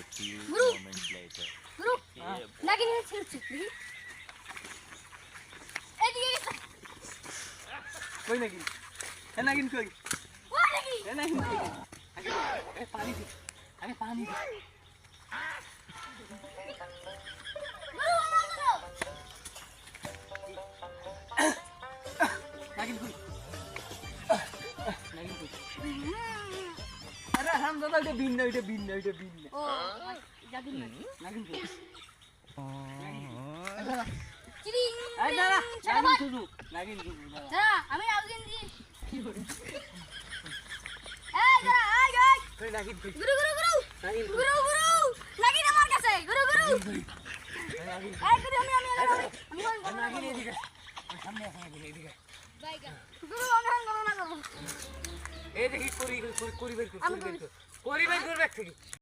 A few moments later. কই নাকি এ নাকি কই ও নাকি আগে পানি দি আগে পানি দি নাকি কই নাকি কই আরে হামদাদা এটা বিন না এটা বিন এটা বিন ও জাদিন না। নাকি কই চিরি এই নাগিন নাগিন আমি দি। এই দাঁড়া আই আই কই নাগিন কই? গুরু গুরু গুরু। নাগিন গুরু গুরু। নাকি আমার কাছে গুরু গুরু। এই গুরু আমি আমি আমি আমি। আমি নাগিন এদিকে সামনে আসা নাগিন এদিকে গুরু আমি আমি গণনা করব এই দেখি করি করি বের করি বের কর। করি বের কর থেকে